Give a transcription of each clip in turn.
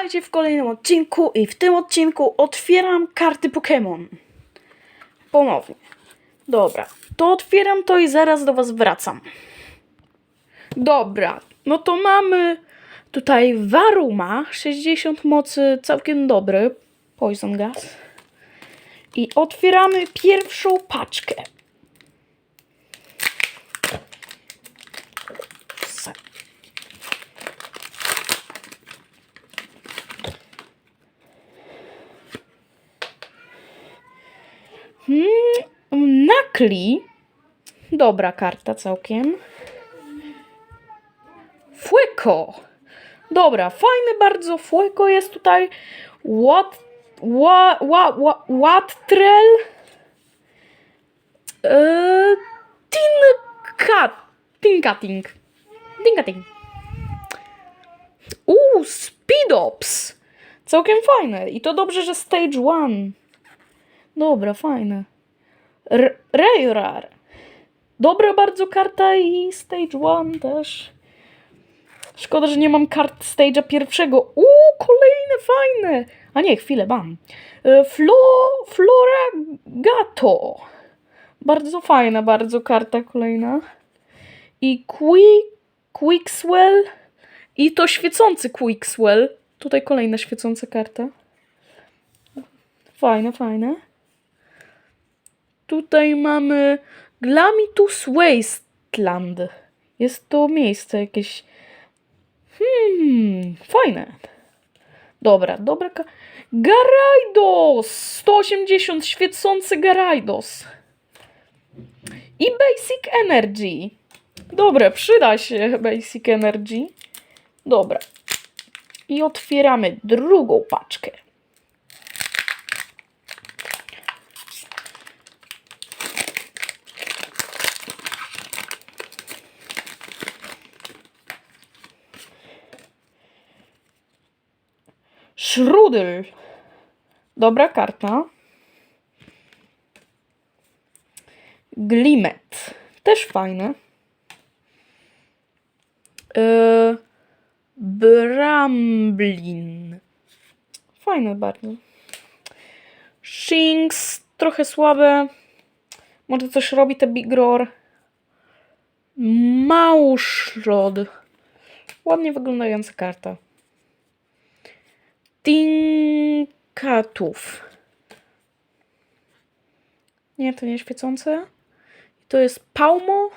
Witajcie w kolejnym odcinku i w tym odcinku otwieram karty Pokémon. Ponownie. Dobra, to otwieram to i zaraz do was wracam. Dobra, no to mamy tutaj Waruma, 60 mocy, całkiem dobry, Poison Gas. I otwieramy pierwszą paczkę. Hmm, Nakli. Dobra karta całkiem. Fueko. Dobra, fajny bardzo Fueko jest tutaj. What, wa, wa, wa, Wattrel. Eee, Tinkat. Tinkating. Tinkating. Uuu, Speedops. Całkiem fajne. I to dobrze, że Stage 1. Dobra, fajne. R- Rayrar. Dobra bardzo karta i Stage 1 też. Szkoda, że nie mam kart Stage'a pierwszego. Uuu, kolejne fajne. A nie, chwilę, mam. E, Flo, Floragato. Bardzo fajna, bardzo karta kolejna. I Quick, Quickswell. I to świecący Quickswell. Tutaj kolejna świecąca karta. Fajne, fajne. Tutaj mamy Glamitus Wasteland. Jest to miejsce jakieś. Hmm, fajne. Dobra, dobra. Garaidos! 180 świecący Garaidos. I Basic Energy. Dobra, przyda się Basic Energy. Dobra. I otwieramy drugą paczkę. Szrudel. Dobra karta. Glimet. Też fajne. Yy, Bramblin. Fajne bardzo. Shinx. Trochę słabe. Może coś robi te Big Roar. Małszrod. Ładnie wyglądająca karta. Tinkatów. Nie, to nie świecące. To jest Palmo.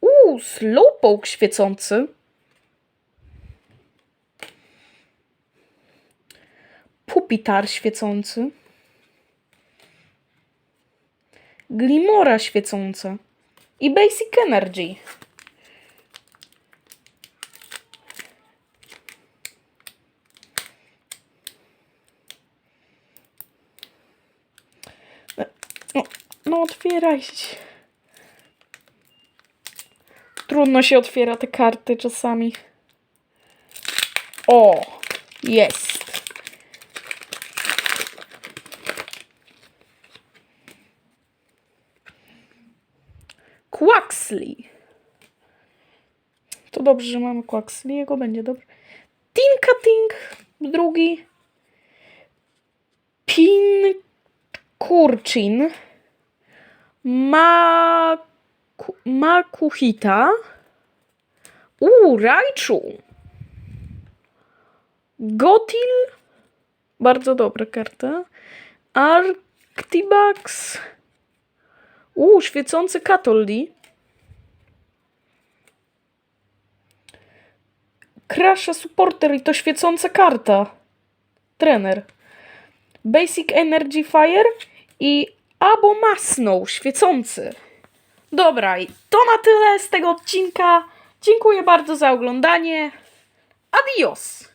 Uuu, Slowpoke świecący. Pupitar świecący. Glimora świecąca. I Basic Energy. No, otwieraj się. Trudno się otwiera te karty czasami. O, jest. Quaxley. To dobrze, że mamy Quaxley'ego, będzie dobrze. Tinkating, drugi. Pin Kurczin. Maku, Makuhita. Uuu, Raichu. Gotil. Bardzo dobra karta. Arctibax. Uuu, świecący Katoldi. Crasha Supporter i to świecąca karta. Trener. Basic Energy Fire i Abomasnow świecący. Dobra, i to na tyle z tego odcinka. Dziękuję bardzo za oglądanie. Adios!